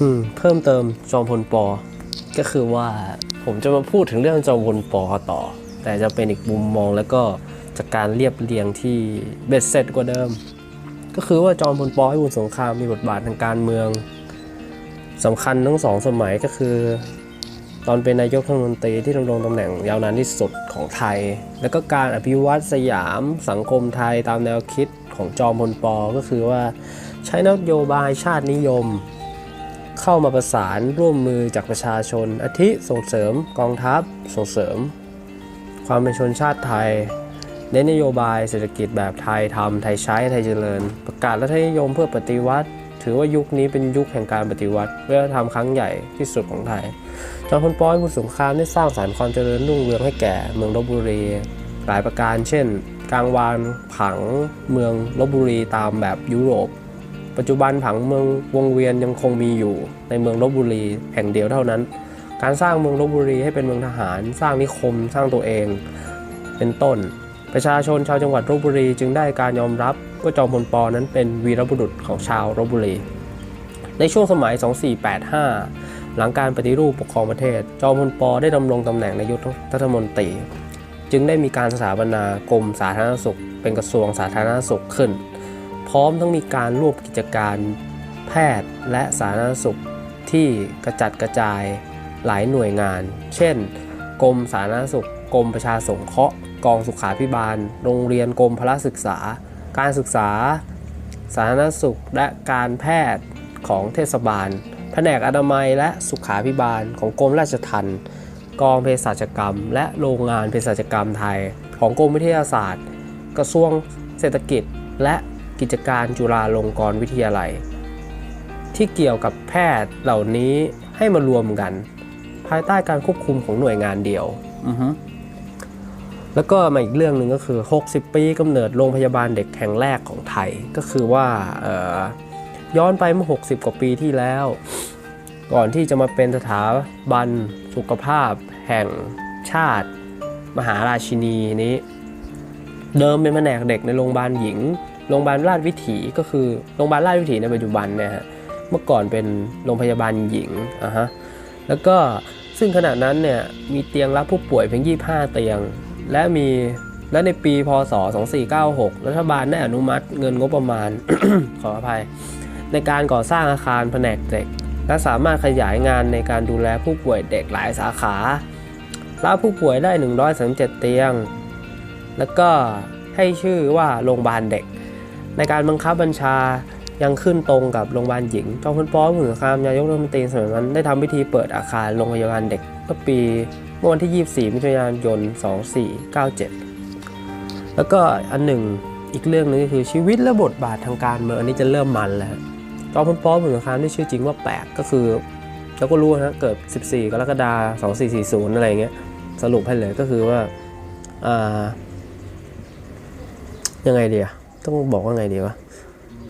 อืมเพิ่มเติมจอมพลปอ ก็คือว่าผมจะมาพูดถึงเรื่องจอมพลปอต่อ แต่จะเป็นอีกมุมมองแล้วก็จากการเรียบเรียงที่เบ็ดเสร็จกว่าเดิม ก็คือว่าจอมพลปอให้บุญสงครามมีบทบาททางการเมืองสำคัญทั้งสองสมัยก็คือ ตอนเป็นนายกรัฐมนตรีที่ดำรงตำแหน่งยาวนานที่สุดของไทย แล้วก็การอภิวัตสยามสังคมไทยตามแนวคิดของจอมพลปอก็คือว่าใช้นโยบายชาตินิยม เข้ามาประสานร่วมมือจากประชาชนอาทิส่งเสริมกองทัพส่งเสริม ความเป็นชนชาติไทยเน้นนโยบายเศรษฐกิจแบบไทยทำไทยใช้ไทยเจริญ ประกาศรัฐนิยมเพื่อปฏิวัติ ถือว่ายุคนี้เป็นยุคแห่งการปฏิวัติเพื่อทำครั้งใหญ่ที่สุดของไทยจอมพลปอยบุญสงครามได้สร้างสารรค์ความเจริญรุ่งเรืองให้แก่เมืองลบบุรี หลายประการเช่น กลางวานผังเมืองลบบุรีตามแบบยุโรป ปัจจุบันผังเมืองวงเวียนยังคงมีอยู่ในเมืองลบบุรีแห่งเดียวเท่านั้น การสร้างเมืองลบบุรีให้เป็นเมืองทหาร สร้างนิคม สร้างตัวเอง เป็นต้น ประชาชนชาวจังหวัดลบบุรีจึงได้การยอมรับว่าจอมพลปอนั้นเป็นวีรบุรุษของชาวลบบุรี ในช่วงสมัย 2485 หลังการปฏิรูปปกครองประเทศ จอมพลปอได้ดำรงตำแหน่งนายกรัฐมนตรี จึงได้มีการสถาปนากรมสาธารณสุข เป็นกระทรวงสาธารณสุขขึ้น ร้อมทั้งมีการรวบกิจการแพทย์และสาธารณสุขที่กระจัดกระจายหลายหน่วยงาน เช่น กรมสาธารณสุข กรมประชาสงเคราะห์ กองสุขาภิบาล โรงเรียนกรมพละศึกษา การศึกษา สาธารณสุขและการแพทย์ของเทศบาล แผนกอนามัยและสุขาภิบาลของกรมราชทัณฑ์กองเภสัชกรรม และโรงงานเภสัชกรรมไทย ของกรมวิทยาศาสตร์ กระทรวงเศรษฐกิจ และ กิจการจุฬาลงกรณ์วิทยาลัย ที่เกี่ยวกับแพทย์เหล่านี้ให้มารวมกัน ภายใต้การควบคุมของหน่วยงานเดียว แล้วก็มาอีกเรื่องหนึ่งก็คือ 60 ปีกำเนิดโรงพยาบาลเด็กแห่งแรกของไทยก็คือว่าเอ่อย้อนไปเมื่อ 60 กว่าปีที่แล้ว ก่อนที่จะมาเป็นสถาบันสุขภาพแห่งชาติ มหาราชินีนี้ เดิมเป็นแผนกเด็กในโรงพยาบาลหญิง โรงพยาบาลราชวิถีก็คือโรงพยาบาลราชวิถีในปัจจุบันเนี่ยฮะเมื่อก่อนเป็นโรงพยาบาลหญิงอะฮะแล้วก็ซึ่งขณะนั้นเนี่ยมีเตียงรับผู้ป่วยเพียง 25 เตียง และมีและในปีพศ 2496 รัฐบาลได้อนุมัติเงินงบประมาณ ขออภัย ในการก่อสร้างอาคารแผนกเด็ก และสามารถขยายงานในการดูแลผู้ป่วยเด็กหลายสาขารับผู้ป่วยได้ 137 เตียง แล้วก็ให้ชื่อว่าโรงพยาบาลเด็ก ในการบังคับบัญชายังขึ้นตรงกับโรงพยาบาลหญิงจอมพลปผุนสงครามนายกรัฐมนตรีสมัยนั้นได้ทำพิธีเปิดอาคารโรงพยาบาลเด็กเมื่อปีเมื่อวันที่ 24 มิถุนายน 2497 แล้วก็อันหนึ่งอีกเรื่องหนึงก็คือชีวิตและบทบาททางการเมืองอันนี้จะเริ่มมันแล้วจอมพลปผุนสงครามที่ชื่อจริงว่าแปลกก็คือเราก็รู้นะเกิด 14 กรกฎาคม 2440 อะไรอย่างเงี้ยสรุปให้เลยก็คือว่าอ่ายังไงดีอะ ต้องบอกว่าไงดีวะ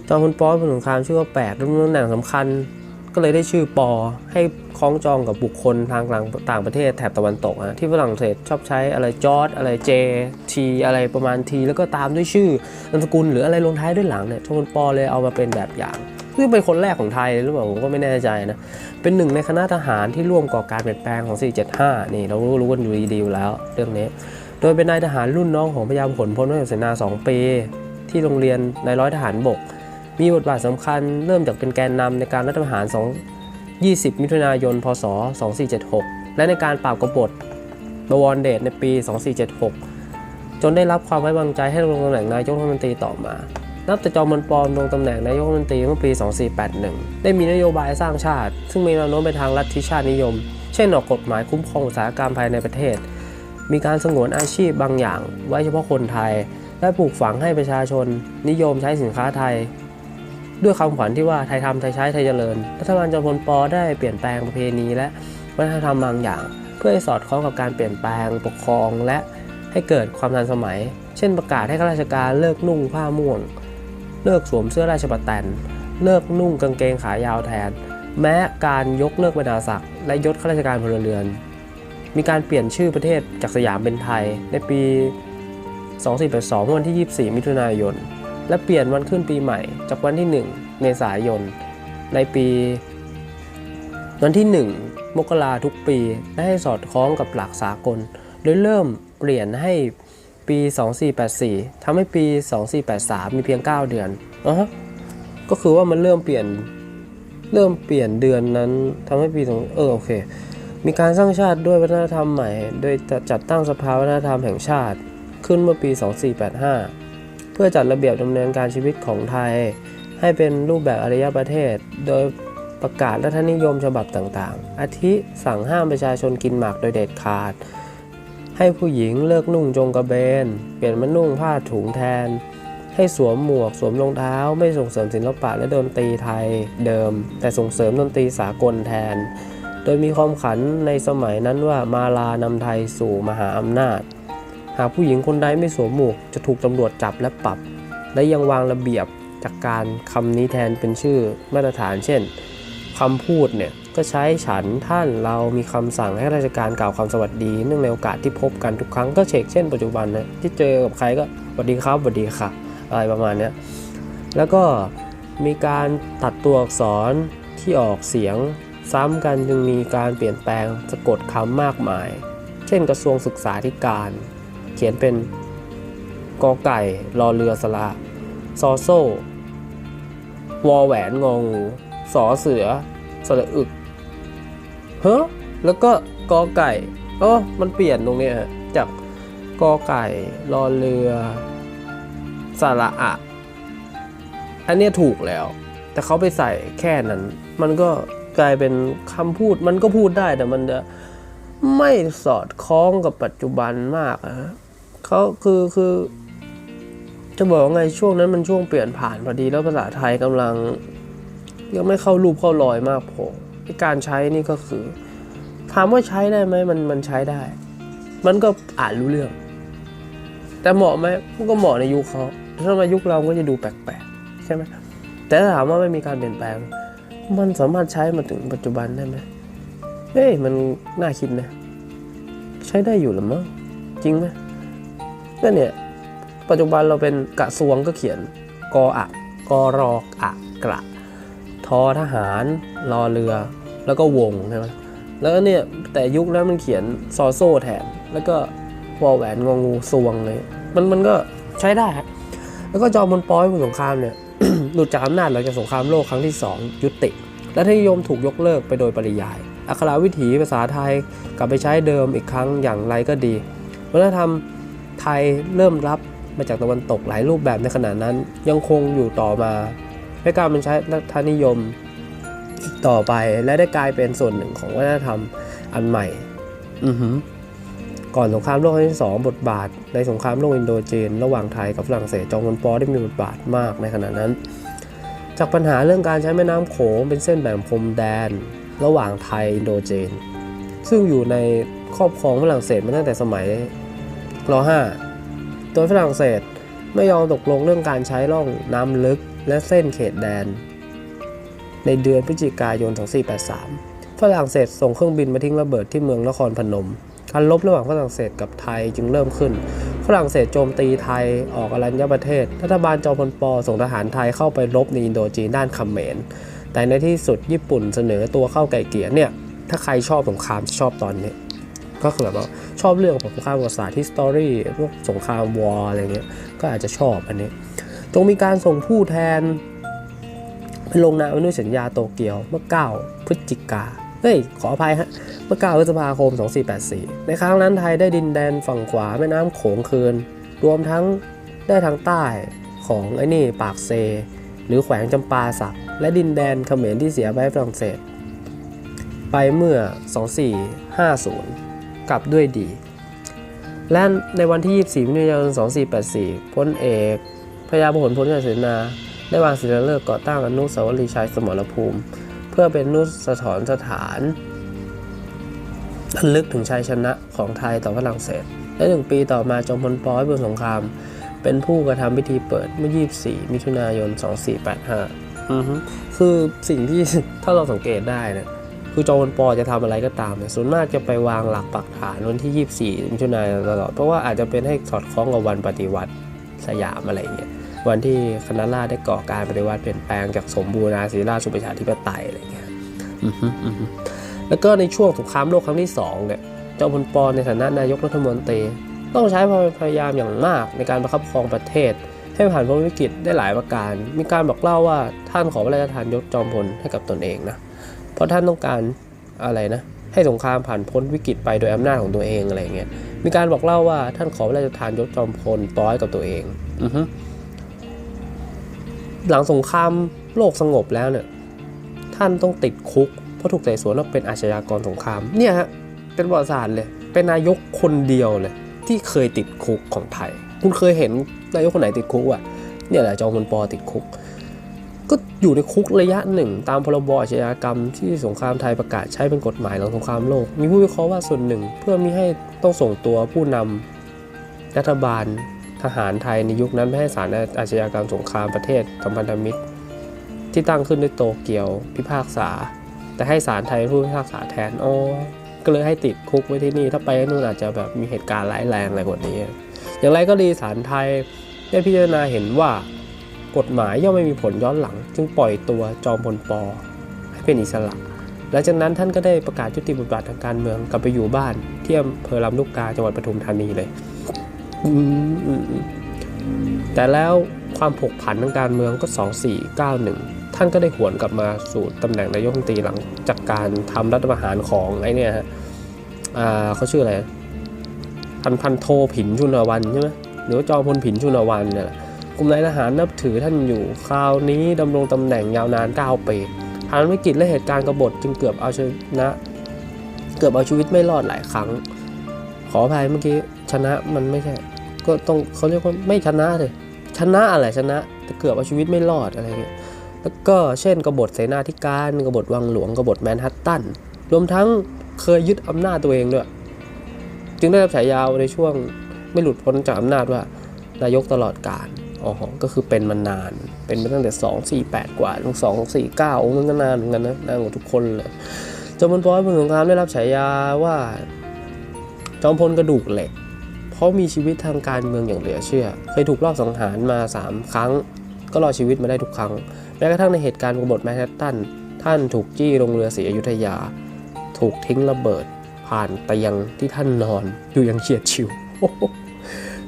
จอมพลปเป็นสงครามชื่อว่าแปดดำรงตำแหน่งสำคัญ ก็เลยได้ชื่อปอให้คล้องจองกับบุคคลทางต่างประเทศแถบตะวันตกอะที่ฝรั่งเศสชอบใช้อะไรจอร์ดอะไรเจทีอะไรประมาณทีแล้วก็ตามด้วยชื่อนามสกุลหรืออะไรลงท้ายด้วยหลังเนี่ยจอมพลปอเลยเอามาเป็นแบบอย่างซึ่งเป็นคนแรกของไทยหรือเปล่าผมก็ไม่แน่ใจนะ เป็นหนึ่งในคณะทหารที่ร่วมก่อการเปลี่ยนแปลงของ 475 นี่เรารู้รู้กันอยู่ดีๆอยู่แล้ว เรื่องนี้ โดยเป็นนายทหารรุ่นน้องของพยามผลพลวัฒนเสนา 2 ปี ที่โรงเรียนนายร้อยทหารบก มีบทบาทสำคัญเริ่มจากเป็นแกนนำในการรัฐประหาร2 20มิถุนายน พศ 2476 และในการปราบกบฏบวรเดชในปี 2476 จนได้รับความไว้วางใจให้ดำรงตำแหน่งนายกรัฐมนตรีต่อมา นับแต่จอมพลปอมลงตำแหน่งนายกรัฐมนตรีเมื่อปี 2481 ได้มีนโยบายสร้างชาติ ซึ่งมีแนวโน้มไปทางลัทธิชาตินิยม เช่นออกกฎหมายคุ้มครองอุตสาหกรรมภายในประเทศ มีการสงวนอาชีพบางอย่าง ไว้เฉพาะคนไทย และปลูกฝังให้ประชาชน นิยมใช้สินค้าไทย ด้วยคำขวัญที่ว่าไทยทำไทยใช้ไทยเจริญ รัฐบาลจอมพลปอได้เปลี่ยนแปลงประเพณีและวัฒนธรรมบางอย่าง เพื่อให้สอดคล้องกับการเปลี่ยนแปลงปกครองและให้เกิดความทันสมัย เช่นประกาศให้ข้าราชการเลิกนุ่งผ้าม่วง เลิกสวมเสื้อราชบัตแตนเลิกนุ่งกางเกงขายาวแทน แม้การยกเลิกบรรดาศักดิ์และยศข้าราชการพลเรือน มีการเปลี่ยนชื่อประเทศจากสยามเป็นไทยในปี 2482เมื่อวันที่ 24 มิถุนายน และเปลี่ยนวันขึ้นปีใหม่ จากวันที่ 1 เมษายน ในปี วันที่ 1 มกราทุกปีและให้สอดคล้องกับหลักสากล โดยเริ่มเปลี่ยนให้ปี 2484ทำให้ปี 2483 มีเพียง 9 เดือนอะก็คือว่ามันเริ่มเปลี่ยน เริ่มเปลี่ยนเดือนนั้นทำให้ปีสองเออโอเค มีการสร้างชาติด้วยวัฒนธรรมใหม่ โดยจัดตั้งสภาวัฒนธรรมแห่งชาติ ขึ้นเมื่อปี 2485 เพื่อจัดระเบียบดำเนินการชีวิตของไทย ให้เป็นรูปแบบอารยประเทศ โดยประกาศรัฐนิยมฉบับต่างๆ อาทิสั่งห้ามประชาชนกินหมากโดยเด็ดขาด ให้ผู้หญิงเลิกนุ่งจงกระเบน เปลี่ยนมานุ่งผ้าถุงแทน ให้สวมหมวกสวมรองเท้า ไม่ส่งเสริมศิลปะและดนตรีไทยเดิม แต่ส่งเสริมดนตรีสากลแทน โดยมีความขันในสมัยนั้นว่ามาลานำไทยสู่มหาอำนาจ หากผู้หญิงคนใดไม่สวมหมวกจะถูกตำรวจจับและปรับ และยังวางระเบียบจากการคำนี้แทนเป็นชื่อมาตรฐาน เช่นคำพูดเนี่ยก็ใช้ฉันท่านเรามีคำสั่งให้ราชการกล่าวคำสวัสดี เนื่องในโอกาสที่พบกันทุกครั้งก็เช็คเช่นปัจจุบันนะที่เจอกับใครก็สวัสดีครับสวัสดีค่ะ อะไรประมาณนี้แล้วก็มีการตัดตัวอักษรที่ออกเสียง ซ้ำกันจึงมีการเปลี่ยนแปลงสะกดคำมากมาย เช่นกระทรวงศึกษาธิการ ขียนเป็นกอไก่รอเรือสระซอโซ่ วอแหวนงองูสอเสือสระอึกเฮ้แล้วก็กอไก่อ๋อมันเปลี่ยนตรงนี้จากกอไก่รอเรือสระอะ อันนี้ถูกแล้ว แต่เขาไปใส่แค่นั้น มันก็กลายเป็นคำพูดมันก็พูดได้แต่มันจะไม่สอดคล้องกับปัจจุบันมากอะฮะ เขาคือคือ จะบอกว่าไงช่วงนั้นมันช่วงเปลี่ยนผ่านพอดีแล้วภาษาไทยกำลัง ยังไม่เข้ารูปเข้ารอยมากพอการใช้นี่ก็คือถามว่าใช้ได้ไหมมันมันใช้ได้ มันก็อ่านรู้เรื่อง แต่เหมาะไหมมันก็เหมาะในยุคเขาถ้ามายุคเราก็จะดูแปลกๆใช่ไหมแต่ถามว่าไม่มีการเปลี่ยนแปลง มันสามารถใช้มาถึงปัจจุบันได้ไหมเฮ้ยมันน่าคิดนะ ใช้ได้อยู่หรือมั้งจริงไหม ก็เนี่ยปัจจุบันเราเป็นกระทรวงก็เขียนกออะกอรอกอะกระทอทหารรอเรือแล้วก็วงใช่ไหมแล้วก็เนี่ยแต่ยุคนั้นมันเขียนซอโซ่แทน แล้วก็วอแหวนงองูซวงเลยมันมันก็ใช้ได้แล้วก็จอมพลปอยผู้สงครามเนี่ยหลุดจากอำนาจหลังจากสงครามโลกครั้งที่ 2 ยุติ และทนิยมถูกยกเลิกไปโดยปริยาย อักขรวิถีภาษาไทยกลับไปใช้เดิมอีกครั้งอย่างไรก็ดีวัฒนธรรม ไทยเริ่มรับมาจากตะวันตกหลายรูปแบบในขณะนั้น ยังคงอยู่ต่อมาให้การมันใช้รัฐนิยมต่อไปและได้กลายเป็นส่วนหนึ่งของวัฒนธรรมอันใหม่อือหก่อนสงครามโลกครั้งที่สองบทบาท ในสงครามโลกอินโดจีนระหว่างไทยกับฝรั่งเศสจอมพลปได้มีบทบาทมากในขณะนั้น จากปัญหาเรื่องการใช้แม่น้ำโขงเป็นเส้นแบ่งพรมแดน ระหว่างไทยอินโดจีนซึ่งอยู่ในครอบครองฝรั่งเศสมาตั้งแต่สมัย ร .5 โดยฝรั่งเศสไม่ยอมตกลงเรื่องการใช้ร่องน้ำลึกและเส้นเขตแดน ในเดือนพฤศจิกายน 2483 ฝรั่งเศสส่งเครื่องบินมาทิ้งระเบิดที่เมืองนครพนม การลบระหว่างฝรั่งเศสกับไทยจึงเริ่มขึ้น ฝรั่งเศสโจมตีไทยออกอรัญญประเทศ รัฐบาลจอมพลปส่งทหารไทยเข้าไปรบในอินโดจีนด้านเขมร แต่ในที่สุดญี่ปุ่นเสนอตัวเข้าไก่เกลี่ยเนี่ย ถ้าใครชอบสงครามจะชอบตอนนี้ ก็คือแบบว่าชอบเรื่องของสงครามประวัติศาสตร์ที่สตอรี่พวกสงครามวอร์อะไรเงี้ยก็อาจจะชอบอันนี้ตรงมีการส่งผู้แทนไปลงนามอนุสัญญาโตเกียวเมื่อ 9 พฤศจิกาเฮ้ย ขออภัยฮะ เมื่อ 9 พฤษภาคม 2484 ในครั้งนั้นไทยได้ดินแดนฝั่งขวาแม่น้ำโขงคืน รวมทั้งได้ทางใต้ของไอ้นี่ปากเซ หรือแขวงจำปาสัก และดินแดนเขมรที่เสียไว้ฝรั่งเศส ไปเมื่อ 2450 กลับด้วยดี และในวันที่ 24มิถุนายน 2484 พลเอกพญาพหลพลเสนาได้วางศิลาฤกษ์ก่อตั้งอนุสาวรีย์ชัยสมรภูมิ เพื่อเป็นนุสถรสถานระลึกถึงชัยชนะของไทยต่อฝรั่งเศส และหนึ่งปีต่อมาจอมพลปพิบูลสงคราม เป็นผู้กระทำพิธีเปิดเมื่อ 24 มิถุนายน 2485 คือสิ่งที่ถ้าเราสังเกตได้เนี่ย คือจอมพลปอจะทำอะไรก็ตามเนี่ยส่วนมากจะไปวางหลักปักฐานวันที่ 24 มิถุนายนตลอด เพราะว่าอาจจะเป็นให้สอดคล้องกับวันปฏิวัติสยามอะไรเงี้ยวันที่คณะราษฎรได้ก่อการปฏิวัติเปลี่ยนแปลงจากสมบูรณาศีราชสู่ประชาธิปไตยอะไรเงี้ยอือฮึอือฮึแล้วก็ในช่วงสงครามโลกครั้งที่สองเนี่ยจอมพลปอในฐานะนายกรัฐมนตรี ต้องใช้ความพยายามอย่างมากในการประคับประคองประเทศให้ผ่านพ้นวิกฤตได้หลายประการ มีการบอกเล่าว่าท่านขอพระราชทานยศจอมพลให้กับตนเองนะ เพราะท่านต้องการอะไรนะ ให้สงครามผ่านพ้นวิกฤตไปโดยอำนาจของตัวเองอะไรเงี้ย มีการบอกเล่าว่าท่านขอพระราชทานยศจอมพลปอให้กับตัวเองอือฮึหลังสงครามโลกสงบแล้วเนี่ยท่านต้องติดคุกเพราะถูกไต่สวนว่าเป็นอาชญากรสงครามเนี่ยฮะเป็นประวัติศาสตร์เลย เป็นนายกคนเดียวเลย ที่เคยติดคุกของไทย คุณเคยเห็นนายกคนไหนติดคุกวะเนี่ยแหละจอมพลปอติดคุก ก็อยู่ในคุกระยะหนึ่ง ตามพรบอาชญากรรมที่สงครามไทยประกาศใช้เป็นกฎหมายหลังสงครามโลก มีผู้วิเคราะห์ว่าส่วนหนึ่ง เพื่อมิให้ต้องส่งตัวผู้นำรัฐบาลทหารไทยในยุคนั้นไม่ให้สารอาชญากรรมสงครามประเทศสัมพันธมิตร ที่ตั้งขึ้นด้วยโตเกียวพิพากษา แต่ให้ศาลไทยผู้พิพากษาแทนอ๋อก็เลยให้ติดคุกไว้ที่นี่ ถ้าไปนู่นอาจจะแบบมีเหตุการณ์ร้ายแรงอะไรกว่านี้ อย่างไรก็ดีศาลไทยได้พิจารณาเห็นว่า กฎหมายย่อมไม่มีผลย้อนหลัง จึงปล่อยตัวจอมพลปอให้เป็นอิสระ หลังจากนั้นท่านก็ได้ประกาศยุติบทบาททางการเมืองกลับไปอยู่บ้านที่อำเภอลำลูกกาจังหวัดปทุมธานีเลยแต่แล้วความผกผันทางการเมืองก็ 2491 ท่านก็ได้หวนกลับมาสู่ตำแหน่งนายกรัฐมนตรีหลังจากการทำรัฐประหารของไอ้เนี่ยฮะอ่าเขาชื่ออะไรพันพันโทผินชุนวันใช่ไหมหรือว่าจอมพลผินชุนวันเนี่ย กลุ่มนายทหารนับถือท่านอยู่ คราวนี้ดำรงตำแหน่งยาวนาน 9 ปีผ่านวิกฤตและเหตุการณ์กบฏจึงเกือบเอาชนะ เกือบเอาชีวิตไม่รอดหลายครั้ง ขออภัยเมื่อกี้ชนะมันไม่ใช่ ก็ต้องเขาเรียกว่าไม่ชนะเลย ชนะอะไรชนะแต่เกือบเอาชีวิตไม่รอดอะไรเงี้ยแล้วก็เช่นกบฏเสนาธิการกบฏวังหลวงกบฏแมนฮัตตันรวมทั้งเคยยึดอำนาจตัวเองด้วย จึงได้รับฉายาในช่วงไม่หลุดพ้นจากอำนาจว่านายกตลอดกาล อ๋อก็คือเป็นมานาน เป็นมาตั้งแต่ 2 4 8 กว่าถึง2 4 9องค์นั้นก็นานเหมือนกันนะนานกว่าทุกคนเลยจอมพลปพิบูลสงครามได้รับฉายาว่าจอมพลกระดูกเหล็ก เพราะมีชีวิตทางการเมืองอย่างเหลือเชื่อ เคยถูกลอบสังหารมา 3 ครั้ง ก็รอดชีวิตมาได้ทุกครั้งแม้กระทั่งในเหตุการณ์กบฏแมนฮัตตัน ท่านถูกจี้ลงเรือศรีอยุธยา ถูกทิ้งระเบิด ผ่านไปยังที่ท่านนอนอยู่อย่างเฉียดฉิว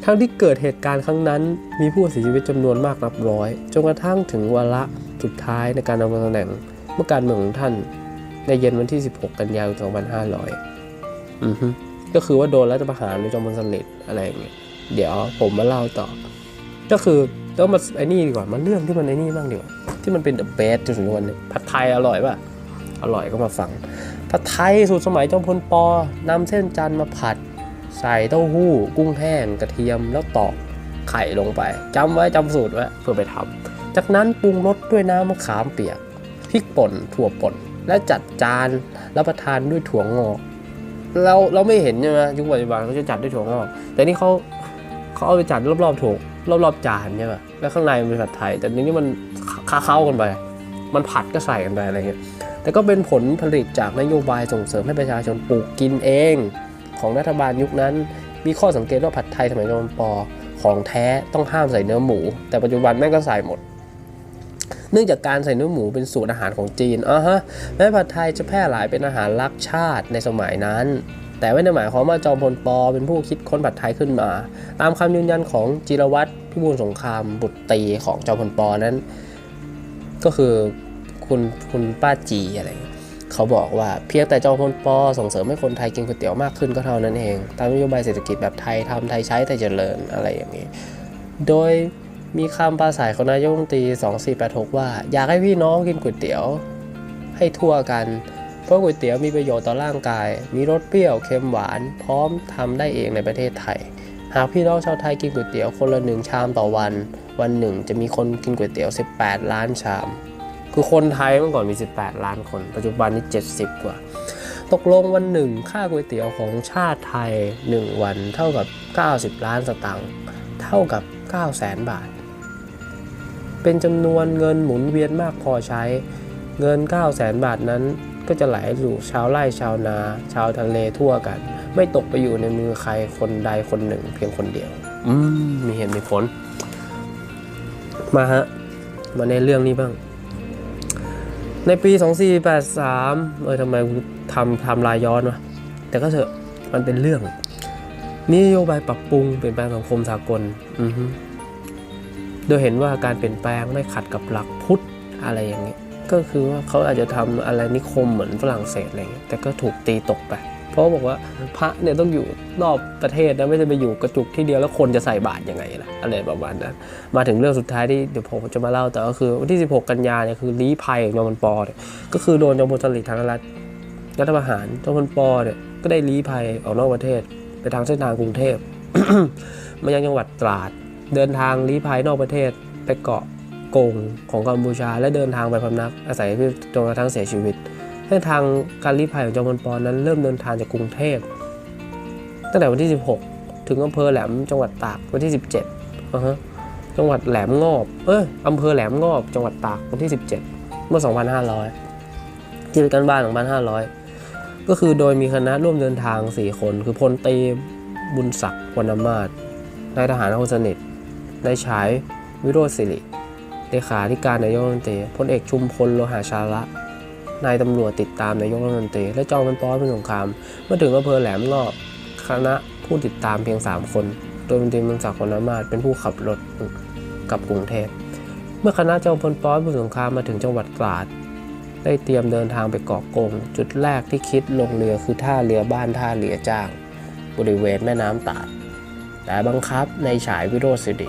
ทั้งที่เกิดเหตุการณ์ครั้งนั้น มีผู้เสียชีวิตจำนวนมากนับร้อย จนกระทั่งถึงวาระสุดท้ายในการดำรงตำแหน่งเมื่อการเมืองของท่าน ในเย็นวันที่ 16 กันยายน 2500 อือฮึก็คือว่าโดนรัฐประหารโดยจอมพลสฤษดิ์อะไรอย่างเงี้ยเดี๋ยวผมมาเล่าต่อ ก็คือต้องมาไอ้นี่ดีกว่ามาเรื่องที่มันไอ้นี่บ้างดีกว่าที่มันเป็นเดอะเบสจนถึงวันนี้ผัดไทยอร่อยป่ะอร่อยก็มาฟังผัดไทยสูตรสมัยจอมพลปอนำเส้นจันทร์มาผัด ใส่เต้าหู้ กุ้งแห้งกระเทียมแล้วตอกไข่ลงไปจำไว้จำสูตรไว้เพื่อไปทำจากนั้นปรุงรสด้วยน้ำมะขามเปียกพริกป่นถั่วป่นและจัดจานรับประทานด้วยถั่วงอกเราเราไม่เห็นใช่ไหมยุคปัจจุบันเขาจะจัดด้วยถั่วงอกแต่นี่เขาเขาเอาไปจัดรอบๆถั่วรอบๆจานใช่ไหมแล้วข้างในมันเป็นผัดไทย แต่นี่มันค้าเข้ากันไป มันผัดก็ใส่กันไปอะไรเงี้ยแต่ก็เป็นผลผลิตจากนโยบายส่งเสริมให้ประชาชนปลูกกินเอง ของรัฐบาลยุคนั้น มีข้อสังเกตว่าผัดไทยสมัยจอมปอของแท้ต้องห้ามใส่เนื้อหมู แต่ปัจจุบันแม่งก็ใส่หมด เนื่องจากการใส่เนื้อหมูเป็นสูตรอาหารของจีนอะฮะแม้ผัดไทยจะแพร่หลายเป็นอาหารรักชาติในสมัยนั้น แต่ไม่ได้หมายความว่าจอมพลปอเป็นผู้คิดค้นผัดไทยขึ้นมา ตามคำยืนยันของจิรวัตรพิบูลสงครามบุตรตีของจอมพลปอนั้น ก็คือคุณคุณป้าจีอะไรเงี้ย เขาบอกว่าเพียงแต่จอมพลปอส่งเสริมให้คนไทยกินก๋วยเตี๋ยวมากขึ้นก็เท่านั้นเอง ตามนโยบายเศรษฐกิจแบบไทยทำไทยใช้ไทยเจริญอะไรอย่างนี้ โดยมีคำปราศัยของนายกรัฐมนตรี 2486 ว่า อยากให้พี่น้องกินก๋วยเตี๋ยวให้ทั่วกัน เพราะก๋วยเตี๋ยวมีประโยชน์ต่อร่างกาย มีรสเปรี้ยวเค็มหวาน พร้อมทำได้เองในประเทศไทย หากพี่น้องชาวไทยกินก๋วยเตี๋ยวคนละหนึ่งชามต่อวัน วันหนึ่งจะมีคนกินก๋วยเตี๋ยว 18 ล้านชาม คือคนไทยเมื่อก่อนมี 18 ล้านคน ปัจจุบันนี้ 70 กว่า ตกลงวันหนึ่งค่าก๋วยเตี๋ยวของชาติไทย 1 วันเท่ากับ 90 ล้านสตางค์เท่ากับ9แสนบาท เป็นจำนวนเงินหมุนเวียนมากพอใช้ เงิน9แสนบาทนั้นก็จะไหลสู่ชาวไร่ชาวนา ชาวทะเลทั่วกัน ไม่ตกไปอยู่ในมือใครคนใดคนหนึ่ง เพียงคนเดียว อืมมีเหตุมีผล มาฮะ มาในเรื่องนี้บ้าง ในปี 2483 เออทำไมทำทำลายย้อนวะ แต่ก็เถอะ มันเป็นเรื่องนโยบายปรับปรุงเปลี่ยนแปลงสังคมสากลโดยเห็นว่าการเปลี่ยนแปลงไม่ขัดกับหลักพุทธอะไรอย่างเงี้ย ก็คือว่าเขาอาจจะทำอะไรนิคมเหมือนฝรั่งเศสอะไรเงี้ย แต่ก็ถูกตีตกไป ราะบอกว่าพระเนี่ยต้องอยู่นอกประเทศนะไม่ได้ไปอยู่กระจุกที่เดียวแล้วคนจะใส่บาตรยังไงล่ะอะไรประมาณนั้นมาถึงเรื่องสุดท้ายที่เดี๋ยวผมจะมาเล่าแต่ก็คือวันที่ 16 กันยาเนี่ยคือลี้ภัยของจอมพลปอเนี่ยก็คือโดนจอมพลสฤษดิ์ธนรัตน์รัฐประหารจอมพลปอเนี่ยก็ได้ลี้ภัยออกนอกประเทศ ไปทางเส้นทางกรุงเทพมายังจังหวัดตราด เดินทางลี้ภัยนอกประเทศไปเกาะกงของกัมพูชา และเดินทางไปพำนักอาศัยจนกระทั่งเสียชีวิต เส้นทางการลี้ภัยของจอมพลปอนั้นเริ่มเดินทางจากกรุงเทพตั้งแต่วันที่ 16 ถึงอำเภอแหลมจังหวัดตากวันที่ 17อ่าฮะจังหวัดแหลมงอบ เอออำเภอแหลมงอบ จังหวัดตากวันที่ 17 เมื่อ 2,500ที่เป็นการบ้าน 2,500 ก็คือโดยมีคณะร่วมเดินทาง 4 คน คือพลตีบุญศักดิ์วรรณมาศนายทหารคนสนิทนายฉายวิโรจน์สิริเลขาธิการนายกรัฐมนตรีพลเอกชุมพลโลหะชาระ นายตำรวจติดตามนายกรัฐมนตรี และจอมพลปเป็นสงคราม เมื่อถึงอำเภอแหลมงอบคณะผู้ติดตามเพียง 3 คน โดยพลตรีบุญศักดิ์วรรณมาศเป็นผู้ขับรถกลับกรุงเทพ เมื่อคณะจอมพลปเป็นสงครามมาถึงจังหวัดตราด ได้เตรียมเดินทางไปเกาะกง จุดแรกที่คิดลงเรือคือท่าเรือบ้านท่าเรือจ้าง บริเวณแม่น้ำตาด แต่บังคับในฉายวิโรจน์สิริ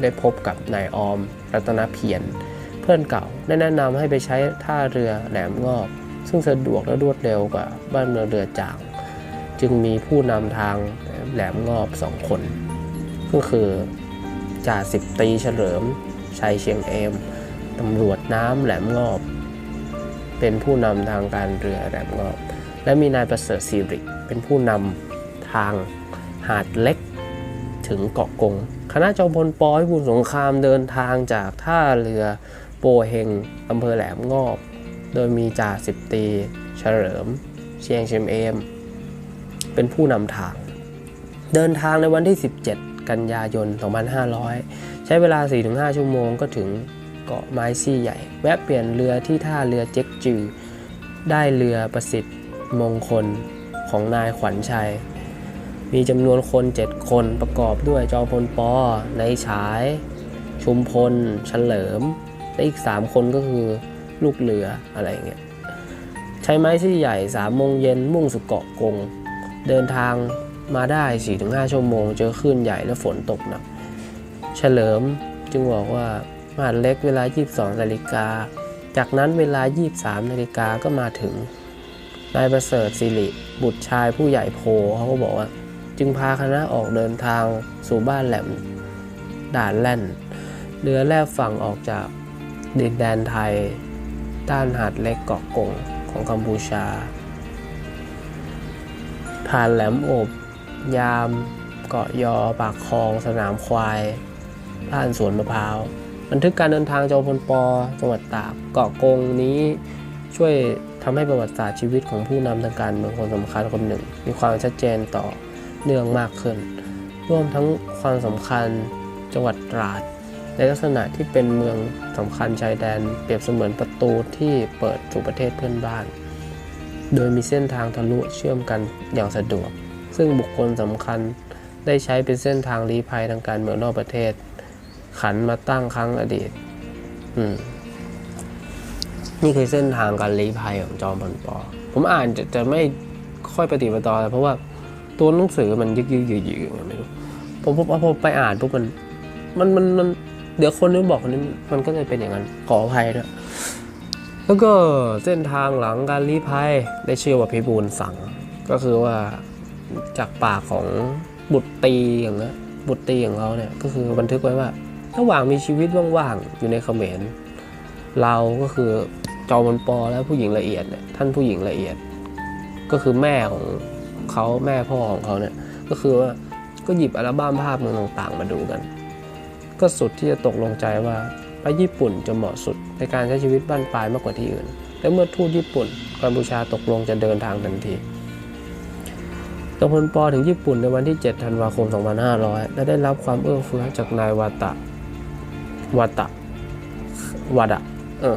ได้พบกับนายออม รัตนเพียร เพื่อนเก่าได้แนะนำให้ไปใช้ท่าเรือแหลมงอบ ซึ่งสะดวกและรวดเร็วกว่าบ้านเมือเรือจาง จึงมีผู้นำทางแหลมงอบสองคน ก็คือจ่าสิบตีเฉลิมชัยเชียงเอมตำรวจน้ำแหลมงอบ เป็นผู้นำทางการเรือแหลมงอบ และมีนายประเสริฐสิริเป็นผู้นำทางหาดเล็กถึงเกาะกง คณะจอมพลปพิบูลสงครามเดินทางจากท่าเรือ โปเฮงอำเภอแหลมงอบ โดยมีจ่าสิบตีเฉลิม เชียงเชมเอม เป็นผู้นำทาง เดินทางในวันที่ 17 กันยายน 2500 ใช้เวลา 4-5 ชั่วโมงก็ถึงเกาะไม้ซี่ใหญ่ แวะเปลี่ยนเรือที่ท่าเรือเจ๊กจือ ได้เรือประสิทธิ์มงคลของนายขวัญชัย มีจำนวนคน 7 คนประกอบด้วยจอมพลปอในฉาย ชุมพล เฉลิม และอีก 3 คนก็คือลูกเรืออะไรเงี้ยใช้ไม้ซี่ใหญ่3โมงเย็นมุ่งสู่เกาะกง เดินทางมาได้ 4-5 ชั่วโมง เจอคลื่นใหญ่และฝนตกหนัก เฉลิมจึงบอกว่ามาเล็กเวลา 22นาฬิกา จากนั้นเวลา 23นาฬิกาก็มาถึง นายประเสริฐสิริ บุตรชายผู้ใหญ่โพเขาก็บอกว่า จึงพาคณะออกเดินทางสู่บ้านแหลมด่านแล่น เรือแลบฝั่งออกจาก ดินแดนไทย ด้านหาดเล็กเกาะกงของกัมพูชาผ่านแหลมโอบ ยาม เกาะยอ ปากคลอง สนามควายบ้านสวนมะพร้าว บันทึกการเดินทางจอมพลปจังหวัดตาก เกาะกงนี้ช่วยทำให้ประวัติศาสตร์ชีวิตของผู้นำทางการเมืองคนสำคัญคนหนึ่ง มีความชัดเจนต่อเนื่องมากขึ้นรวมทั้งความสำคัญจังหวัดตราด ในลักษณะที่เป็นเมืองสำคัญชายแดนเปรียบเสมือนประตูที่เปิดสู่ประเทศเพื่อนบ้าน โดยมีเส้นทางทะลุเชื่อมกันอย่างสะดวก ซึ่งบุคคลสำคัญได้ใช้เป็นเส้นทางลี้ภัยทางการเมืองนอกประเทศ ขันมาตั้งครั้งอดีต อืมนี่คือเส้นทางการลี้ภัยของจอมพลปอ ผมอ่านจะจะไม่ค่อยปฏิบัติต่อเลยเพราะว่าตัวหนังสือมันยึกยึกยืดยืดไม่รู้ผมพอไปอ่านปุ๊บมันมันมันมัน เดี๋ยวคนนึงบอกคนนี้มันก็จะเป็นอย่างนั้นขออภัยด้วยแล้วก็เส้นทางหลังการลี้ภัยได้ชื่อว่าพิบูลสัง ก็คือว่าจากปากของบุตรตีอย่างเงี้ยบุตรตีของเขาเนี่ยก็คือบันทึกไว้ว่า ระหว่างมีชีวิตว่างๆอยู่ในเขมรเราก็คือจอมพลปอและผู้หญิงละเอียดเนี่ยท่านผู้หญิงละเอียด ก็คือแม่ของเขาแม่พ่อของเขาเนี่ยก็คือว่าก็หยิบอัลบั้มภาพเมืองต่างๆ มาดูกัน ก็สุดที่จะตกลงใจว่าไปญี่ปุ่นจะเหมาะสุดในการใช้ชีวิตบ้านปลายมากกว่าที่อื่น และเมื่อทูตญี่ปุ่นกัมพูชาตกลงจะเดินทางทันทีจอมพลปอถึงญี่ปุ่นในวันที่ 7 ธันวาคม 2500 และได้รับความเอื้อเฟื้อจากนายวาตะวาตะวาดะเออ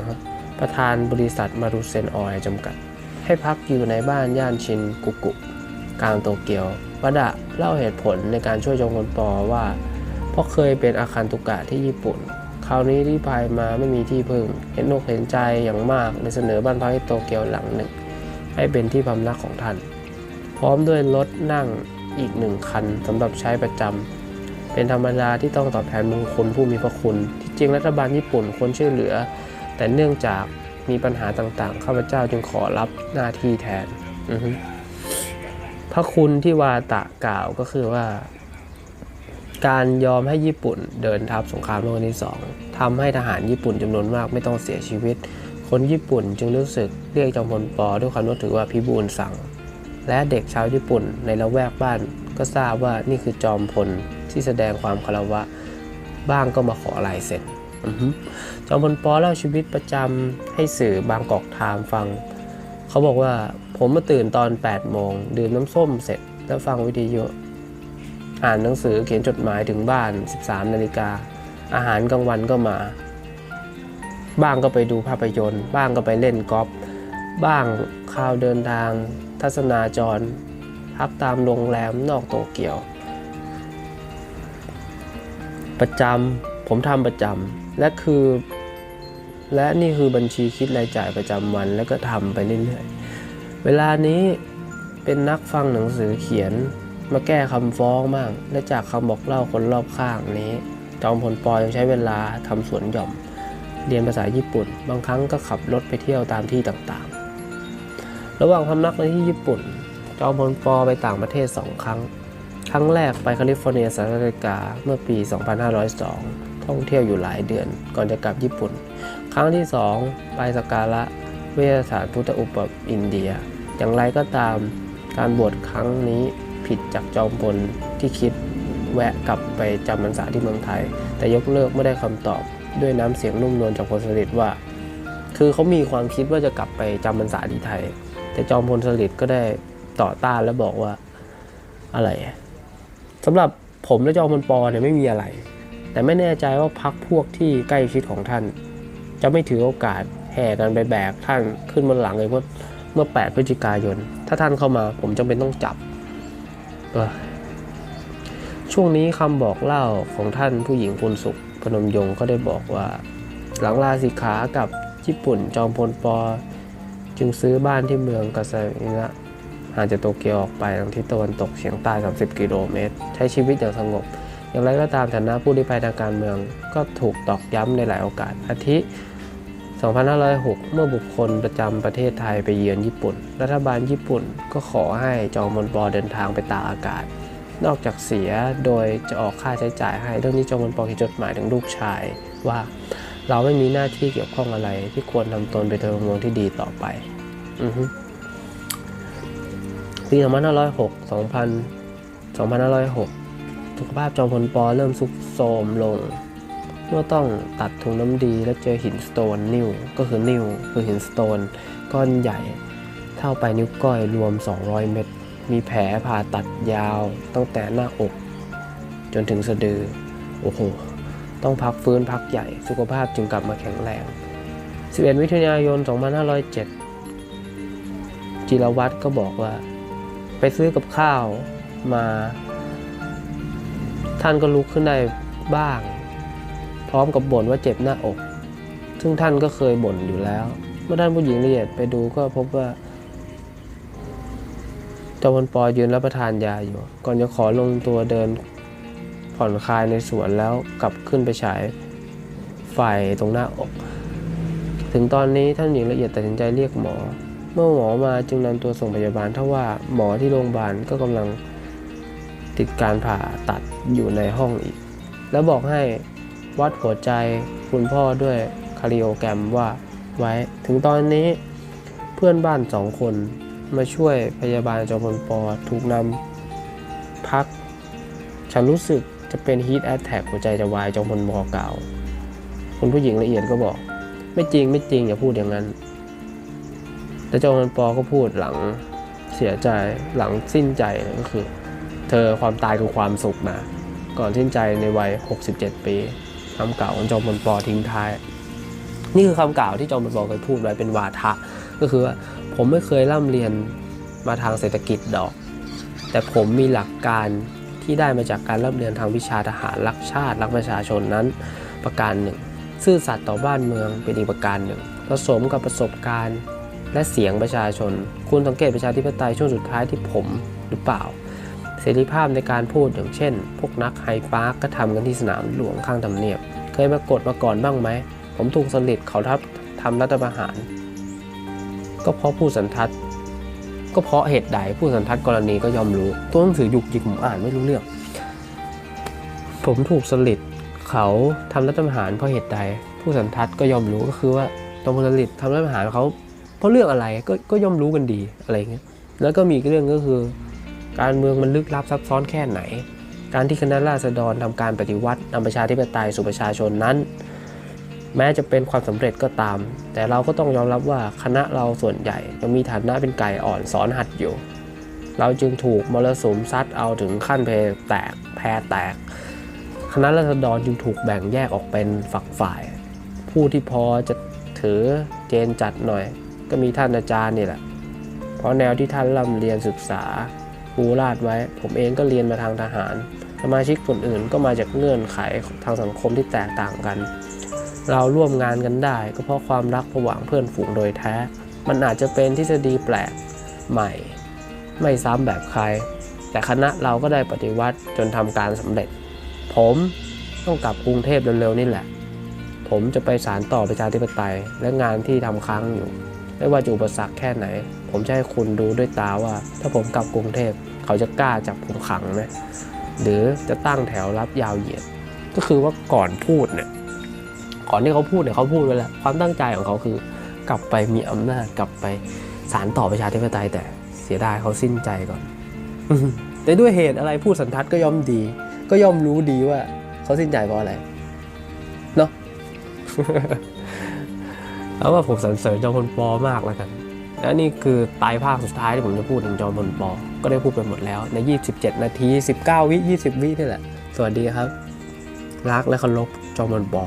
ประธานบริษัทมารุเซนออยจำกัด ให้พักอยู่ในบ้านย่านชินกุกุกลางโตเกียววดะเล่าเหตุผลในการช่วยจอมพลปอว่า ราะเคยเป็นอาคันตุกะที่ญี่ปุ่น คราวนี้ที่พายมาไม่มีที่พึ่ง เห็นอกเห็นใจอย่างมากเลยเสนอบ้านพักที่โตเกียวหลังหนึ่ง ให้เป็นที่พำนักของท่าน พร้อมด้วยรถนั่งอีกหนึ่งคันสำหรับใช้ประจำ เป็นธรรมดาที่ต้องตอบแทนบุญคุณผู้มีพระคุณ ที่จริงรัฐบาลญี่ปุ่นควรช่วยเหลือ แต่เนื่องจากมีปัญหาต่างๆ ข้าพเจ้าจึงขอรับหน้าที่แทน พระคุณที่วาตะกล่าวก็คือว่า การยอมให้ญี่ปุ่นเดินทัพสงครามโลกครั้งที่สองทำให้ทหารญี่ปุ่นจำนวนมากไม่ต้องเสียชีวิต คนญี่ปุ่นจึงรู้สึกเรียกจอมพลปอด้วยความนับถือว่าพิบูลสั่ง และเด็กชาวญี่ปุ่นในละแวกบ้านก็ทราบว่านี่คือจอมพลที่แสดงความคารวะ บ้างก็มาขอลายเซ็นจอมพลปอเล่าชีวิตประจำให้สื่อบางกอกไทม์ฟัง เขาบอกว่าผมมาตื่นตอน8โมงดื่มน้ำส้มเสร็จแล้วฟังวิทยุ อ่านหนังสือเขียนจดหมายถึงบ้าน 13 นาฬิกา อาหารกลางวันก็มา บ้างก็ไปดูภาพยนตร์ บ้างก็ไปเล่นกอล์ฟ บ้างข่าวเดินทาง ทัศนาจร พักตามโรงแรมนอกโตเกียว ประจำ ผมทำประจำ และคือ และนี่คือบัญชีคิดรายจ่ายประจำวัน แล้วก็ทำไปเรื่อยๆ เวลานี้เป็นนักฟังหนังสือเขียน มาแก้คำฟ้องบ้างและจากคำบอกเล่าคนรอบข้างนี้ จอมพลปอยังใช้เวลาทำสวนหย่อม เรียนภาษาญี่ปุ่น บางครั้งก็ขับรถไปเที่ยวตามที่ต่างๆ ระหว่างพำนักในที่ญี่ปุ่น จอมพลปอไปต่างประเทศสองครั้ง ครั้งแรกไปแคลิฟอร์เนียสหรัฐอเมริกาเมื่อปี 2502 ท่องเที่ยวอยู่หลายเดือน ก่อนจะกลับญี่ปุ่น ครั้งที่ 2 ไปสักการะเวชสถานพุทธอุปบอินเดีย อย่างไรก็ตามการบวชครั้งนี้ ผิดจากจอมพลที่คิดแวะกลับไปจำพรรษาที่เมืองไทย แต่ยกเลิกไม่ได้คำตอบด้วยน้ำเสียงนุ่มนวลจากพลสฤษดิ์ว่า คือเขามีความคิดว่าจะกลับไปจำพรรษาที่ไทย แต่จอมพลสฤษดิ์ก็ได้ต่อต้านและบอกว่าอะไรสำหรับผมและจอมพลปอเนี่ยไม่มีอะไร แต่ไม่แน่ใจว่าพักพวกที่ใกล้ชิดของท่าน จะไม่ถือโอกาสแห่กันไปแบกท่านขึ้นบนหลังเลยเมื่อเมื่อ 8 พฤศจิกายน ถ้าท่านเข้ามาผมจำเป็นต้องจับ ช่วงนี้คำบอกเล่าของท่านผู้หญิงปุณสุขพนมยงค์ก็ได้บอกว่า หลังลาสิกขากับญี่ปุ่นจอมพลปอ จึงซื้อบ้านที่เมืองกาซาอินะห่างจากโตเกียวออกไปทางทิศตะวันตกเฉียงใต้ 30 กิโลเมตร ใช้ชีวิตอย่างสงบ อย่างไรก็ตามฐานะผู้ลี้ภัยทางการเมืองก็ถูกตอกย้ำในหลายโอกาสอาทิ 2506 เมื่อบุคคลประจำประเทศไทยไปเยือนญี่ปุ่น รัฐบาลญี่ปุ่นก็ขอให้จอมพลปอเดินทางไปตากอากาศ นอกจากเสียโดยจะออกค่าใช้จ่ายให้เรื่องนี้จอมพลปอเขียนจดหมายถึงลูกชายว่าเราไม่มีหน้าที่เกี่ยวข้องอะไรที่ควรทำตนเป็นพลเมืองที่ดีต่อไปอือฮึปี2506 2000 2506 สุขภาพจอมพลปอเริ่มสุกโทรมลง เมื่อต้องตัดถุงน้ำดีและเจอหินสโตนนิ้วก็คือนิ้วคือหินสโตนก้อนใหญ่ เท่าไปนิ้วก้อยรวม 200 เม็ดมีแผลผ่าตัดยาวตั้งแต่หน้าอก จนถึงสะดือ โอ้โห ต้องพักฟื้นพักใหญ่สุขภาพจึงกลับมาแข็งแรง 11 มิถุนายน 2507 จิรวัตรก็บอกว่า ไปซื้อกับข้าวมา ท่านก็ลุกขึ้นได้บ้าง พร้อมกับบ่นว่าเจ็บหน้าอก ซึ่งท่านก็เคยบ่นอยู่แล้ว เมื่อท่านผู้หญิงละเอียดไปดูก็พบว่าจอมพลปอยืนรับประทานยาอยู่ ก่อนจะขอลงตัวเดินผ่อนคลายในสวนแล้วกลับขึ้นไปฉายไฟตรงหน้าอก ถึงตอนนี้ท่านหญิงละเอียดตัดสินใจเรียกหมอ เมื่อหมอมาจึงนำตัวส่งพยาบาลถ้าว่าหมอที่โรงพยาบาลก็กำลังติดการผ่าตัดอยู่ในห้องอีก แล้วบอกให้ วัดหัวใจคุณพ่อด้วยคาริโอแกรมว่าไว้ ถึงตอนนี้เพื่อนบ้านสองคนมาช่วยพยาบาลจอมพลปอถูกนำพัก ฉันรู้สึกจะเป็นฮีทแอ t แทกหัวใจจะวายจอมพลปอเก่าคุณผู้หญิงละเอียดก็บอก ไม่จริงไม่จริงอย่าพูดอย่างนั้น แต่จอมพลปอก็พูดหลังเสียใจหลังสิ้นใจก็คือ เธอความตายคือความสุขนะก่อนสิ้นใจในวัย 67 ปี คำเก่าวของจอมพลปอทิ้งท้าย นี่คือคำกล่าวที่จอมพลปเคยพูดไว้เป็นวาทะ ก็คือว่าผมไม่เคยร่ำเรียนมาทางเศรษฐกิจดอก แต่ผมมีหลักการที่ได้มาจากการร่ำเรียนทางวิชาทหารรักชาติรักประชาชนนั้น ประการหนึ่ง ซื่อสัตย์ต่อบ้านเมืองเป็นอีกประการหนึ่งผสมกับประสบการณ์และเสียงประชาชน คุณสังเกตประชาธิปไตยช่วงสุดท้ายที่ผมหรือเปล่า เสรีภาพในการพูดอย่างเช่น พวกนักไฮปาร์กก็ทำกันที่สนามหลวงข้างทำเนียบ เคยมากดมาก่อนบ้างไหม ผมถูกสลิดเขาทับทำรัฐประหาร ก็เพราะผู้สันทัดก็เพราะเหตุใดผู้สันทัดกรณีก็ยอมรู้ ตัวหนังสือยุกยิกผมอ่านไม่รู้เรื่อง ผมถูกสลิดเขาทำรัฐประหารเพราะเหตุใด ผู้สันทัดก็ยอมรู้ก็คือว่าตรงสลิดทำรัฐประหารเขาเพราะเรื่องอะไรก็ก็ย่อมรู้กันดีอะไรอย่างเงี้ยแล้วก็มีเรื่องก็คือ การเมืองมันลึกลับซับซ้อนแค่ไหน การที่คณะราษฎรทำการปฏิวัตินำประชาธิปไตยสู่ประชาชนนั้น แม้จะเป็นความสำเร็จก็ตาม แต่เราก็ต้องยอมรับว่าคณะเราส่วนใหญ่ยังมีฐานะเป็นไก่อ่อนสอนหัดอยู่ เราจึงถูกมรสุมซัดเอาถึงขั้นเพแตกแพรแตก คณะราษฎรจึงถูกแบ่งแยกออกเป็นฝักฝ่าย ผู้ที่พอจะถือเจนจัดหน่อย ก็มีท่านอาจารย์นี่แหละ เพราะแนวที่ท่านร่ำเรียนศึกษา ปูราดไว้ ผมเองก็เรียนมาทางทหาร สมาชิกคนอื่นก็มาจากเงื่อนไขทางสังคมที่แตกต่างกัน เราร่วมงานกันได้ ก็เพราะความรักระหว่างเพื่อนฝูงโดยแท้ มันอาจจะเป็นทฤษฎีแปลกใหม่ ไม่ซ้ำแบบใคร แต่คณะเราก็ได้ปฏิวัติจนทำการสำเร็จ ผมต้องกลับกรุงเทพเร็วๆนี่แหละ ผมจะไปสารต่อประชาธิปไตยและงานที่ทำค้างอยู่ ไม่ว่าจะอุปสรรคแค่ไหน ผมจะให้คุณดูด้วยตาว่า ถ้าผมกลับกรุงเทพเขาจะกล้าจับผมขังไหมหรือจะตั้งแถวรับยาวเหยียด ก็คือว่าก่อนพูดเนี่ยก่อนที่เขาพูดเนี่ยเขาพูดไว้แล้วความตั้งใจของเขาคือ กลับไปมีอำนาจกลับไปสารต่อประชาธิปไตยแต่เสียดายเขาสิ้นใจก่อน แต่ด้วยเหตุอะไรพูดสันทัดก็ย่อมดี ก็ย่อมรู้ดีว่าเขาสิ้นใจเพราะอะไรเนาะ แล้วว่าผมสรรเสริญจอมพลปอมากแล้วกัน และนี่คือปลายภาคสุดท้ายที่ผมจะพูดถึงจอมพลปอ ก็ได้พูดไปหมดแล้วใน 27 นาที 19 วิ 20 วินี่แหละ สวัสดีครับ รักและเคารพจอมพลปอ